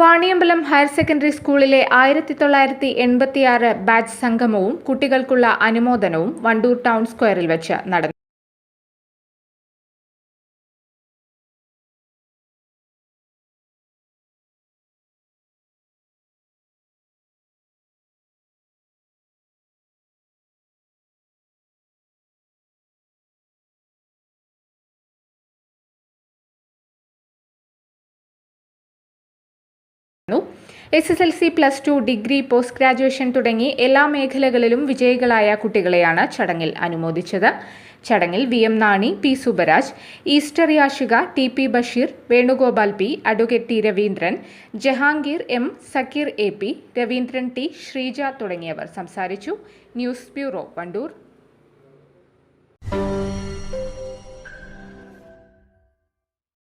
Vaniyambalam higher secondary സ്കൂളിലെ ആയിരത്തി തൊള്ളായിരത്തി എൺപത്തിയാറ് ബാച്ച് സംഗമവും കുട്ടികൾക്കുള്ള അനുമോദനവും വണ്ടൂർ ടൗൺ സ്ക്വയറിൽ വെച്ച് നടന്നു. S S L C plus two degree post graduation തുടങ്ങി എല്ലാ മേഖലകളിലും വിജയികളായ കുട്ടികളെയാണ് ചടങ്ങിൽ അനുമോദിച്ചത്. ചടങ്ങിൽ V M Nani P Subaraj Easter Yashika T P Basheer Venugopal P advocate T Raveendran Jahangir M Zakir A P Raveendran T Sreeja തുടങ്ങിയവർ സംസാരിച്ചു. News bureau Wandoor.